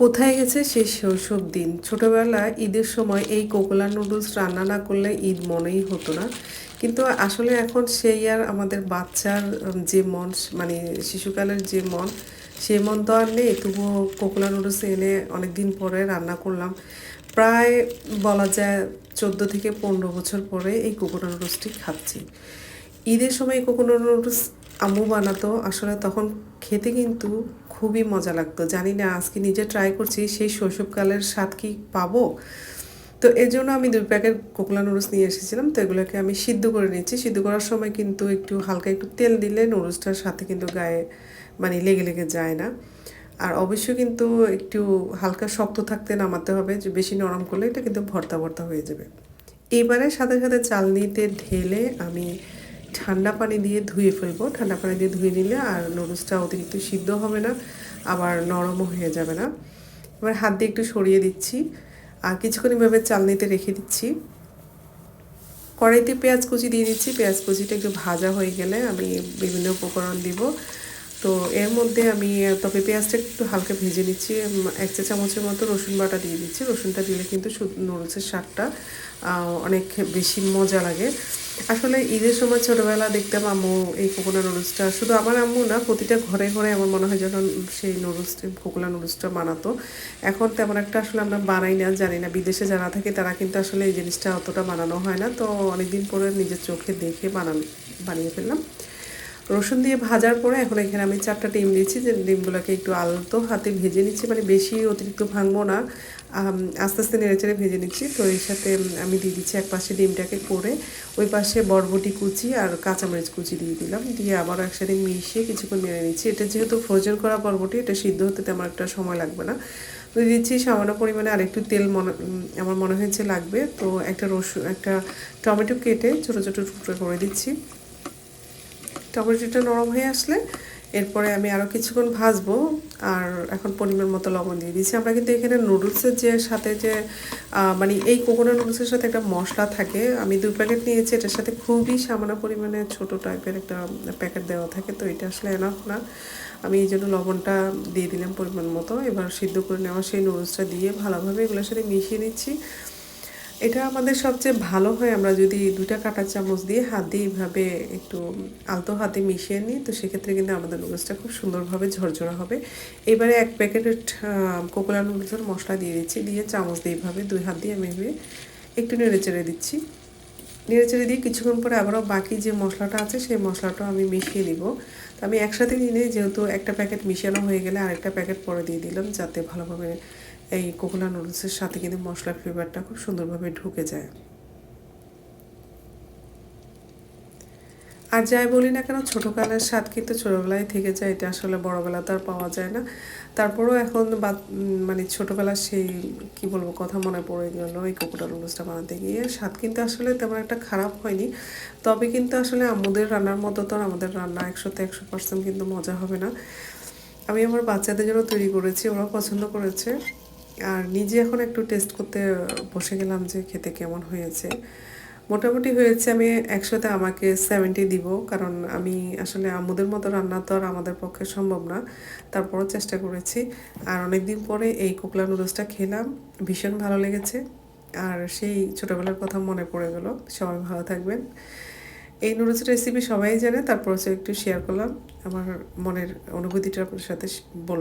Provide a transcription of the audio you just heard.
কোথায় গেছে সেই শৈশব দিন? ছোটবেলা ঈদের সময় এই কোকোলা নুডলস রান্না না করলে ঈদ মনেই হতো না। কিন্তু আসলে এখন সেই আর আমাদের বাচ্চার যে মন মানে শিশুকালের যে মন, সেই মন তো আর নেই। তবুও কোকোলা নুডলস এনে অনেক দিন পরে রান্না করলাম। প্রায় বলা যায় চোদ্দ থেকে পনেরো বছর পরে এই কোকোনা নুডলসটি খাচ্ছি। ঈদের সময় কোকোনাট নুডলস আম্মু বানাতো, আসলে তখন খেতে কিন্তু খুবই মজা লাগতো। জানি না, আজকে নিজে ট্রাই করছি, সেই শৈশবকালের স্বাদ কি পাবো? তো এর জন্য আমি দুই প্যাকেট কোকলা নুডলস নিয়ে এসেছিলাম। তো এগুলোকে আমি সিদ্ধ করে নিচ্ছি। সিদ্ধ করার সময় কিন্তু একটু হালকা একটু তেল দিলে নুডলসটার সাথে কিন্তু গায়ে মানে লেগে লেগে যায় না। আর অবশ্যই কিন্তু একটু হালকা শক্ত থাকতে নামাতে হবে, যে বেশি নরম করলে এটা কিন্তু ভর্তা ভর্তা হয়ে যাবে। এবারে সাথে সাথে চালনিতে ঢেলে আমি ঠান্ডা পানি দিয়ে ধুয়ে ফেলব। ঠান্ডা পানি দিয়ে ধুয়ে নিলে আর নুডলসটা অতিরিক্ত সিদ্ধ হবে না, আবার নরমও হয়ে যাবে না। এবার হাত দিয়ে একটু সরিয়ে দিচ্ছি আর কিছুক্ষণ এভাবে চালনিতে রেখে দিচ্ছি। কড়াইতে পেঁয়াজ কুচি দিয়ে দিচ্ছি। পেঁয়াজ কুচিটা একটু ভাজা হয়ে গেলে আমি বিভিন্ন উপকরণ দিব। তো এর মধ্যে আমি, তবে পেঁয়াজটা একটু হালকা ভেজে নিচ্ছি। এক চা চামচের মতো রসুন বাটা দিয়ে দিচ্ছি। রসুনটা দিলে কিন্তু নুডলসের স্বাদটা অনেক বেশি মজা লাগে। আসলে ঈদের সময় ছোটোবেলা দেখতাম আম্মু এই কোকোনা নুডলসটা। শুধু আমার আম্মু না, প্রতিটা ঘরে ঘরে আমার মনে হয় যখন সেই নুডলসটা কোকোনা নুডলসটা বানাতো। এখন তেমন একটা আসলে আমরা বানাই না, জানি না। বিদেশে যারা থাকে তারা কিন্তু আসলে এই জিনিসটা অতটা বানানো হয় না। তো অনেকদিন পরে নিজের চোখে দেখে বানান বানিয়ে ফেললাম। রসুন দিয়ে ভাজার পরে এখন এখানে আমি চারটা ডিম দিচ্ছি যে ডিমগুলোকে একটু আলতো হাতে ভেজে নিচ্ছি মানে বেশি অতিরিক্ত ভাঙবো না। আস্তে আস্তে নেড়ে চেড়ে ভেজে নিচ্ছি। তো এর সাথে আমি দিয়ে দিচ্ছি এক পাশে ডিমটাকে করে, ওই পাশে বরবটি কুচি আর কাঁচামরিচ কুচি দিয়ে দিলাম। দিয়ে আবার একসাথে মিশিয়ে কিছুক্ষণ নেড়ে নিচ্ছি। এটা যেহেতু ফ্রোজেন করা বরবটি, এটা সিদ্ধ হতে তেমন একটা সময় লাগবে না। তো দিচ্ছি সামান্য পরিমাণে আরেকটু তেল মনে আমার মনে হয়েছে লাগবে। তো একটা রসুন, একটা টমেটো কেটে ছোটো ছোটো টুকরো করে দিচ্ছি। টমেটোটা নরম হয়ে আসলে এরপরে আমি আরও কিছুক্ষণ ভাজবো, আর এখন পরিমাণ মতো লবণ দিয়ে দিয়েছি। আমরা কিন্তু এখানে নুডলসের যে সাথে যে মানে এই কোকোনা নুডলসের সাথে একটা মশলা থাকে, আমি দুই প্যাকেট নিয়েছি, এটার সাথে খুবই সামান্য পরিমাণে ছোট টাইপের একটা প্যাকেট দেওয়া থাকে, তো এটা আসলে এনাফ না। আমি এই জন্য লবণটা দিয়ে দিলাম পরিমাণ মতো। এবার সিদ্ধ করে নেওয়া সেই নুডলসটা দিয়ে ভালোভাবে এগুলোর সাথে মিশিয়ে নিচ্ছি। এটা আমাদের সবচেয়ে ভালো হয় আমরা যদি দুটা কাঁটা চামচ দিয়ে হাত দিয়ে এইভাবে একটু আলতো হাতে মিশিয়ে নিই, তো সেক্ষেত্রে কিন্তু আমাদের নুডলসটা খুব সুন্দরভাবে ঝরঝরা হবে। এবারে এক প্যাকেট কোকোলা নুডলসের মশলা দিয়ে দিচ্ছি, দিয়ে চামচ দিয়ে এইভাবে দুই হাত দিয়ে আমি এভাবে একটু নেড়ে চেড়ে দিচ্ছি। নেড়ে চেড়ে দিয়ে কিছুক্ষণ পরে আবারও বাকি যে মশলাটা আছে, সেই মশলাটা আমি মিশিয়ে দিব। তো আমি একসাথে নিয়ে যেহেতু একটা প্যাকেট মিশানো হয়ে গেলে আরেকটা প্যাকেট পরে দিয়ে দিলাম, যাতে ভালোভাবে এই কোকোলা নুডলসের সাথে কিন্তু মশলার ফ্লেভারটা খুব সুন্দরভাবে ঢুকে যায়। আর যাই বলি না কেন ছোটোকালের স্বাদ কিন্তু ছোটোবেলায় থেকে যায়, এটা আসলে বড়োবেলা তো আর পাওয়া যায় না। তারপরেও এখন বা মানে ছোটোবেলার সেই, কি বলব, কথা মনে পড়ে গেল, এই কোকোটা নুডলসটা বানাতে গিয়ে। স্বাদ কিন্তু আসলে তেমন একটা খারাপ হয়নি, তবে কিন্তু আসলে আমাদের রান্নার মতো তো আমাদের রান্না একশোতে একশো পার্সেন্ট কিন্তু মজা হবে না। আমি আমার বাচ্চাদের জন্য তৈরি করেছি, ওরাও পছন্দ করেছে। আর নিজে এখন একটু টেস্ট করতে বসে গেলাম যে খেতে কেমন হয়েছে। মোটামুটি হয়েছে আমি একসাথে আমাকে সেভেন্টি দিব, কারণ আমি আসলে আম্মুদের মতো রান্না তো আর আমাদের পক্ষে সম্ভব না। তারপরও চেষ্টা করেছি। আর অনেকদিন পরে এই কোকলা নুডলসটা খেলাম, ভীষণ ভালো লেগেছে। আর সেই ছোটোবেলার কথা মনে পড়ে গেল। সবাই ভালো থাকবেন। এই নুডলসের রেসিপি সবাই জানে, তারপর হচ্ছে একটু শেয়ার করলাম। আমার মনের অনুভূতিটা আপনার সাথে বললাম।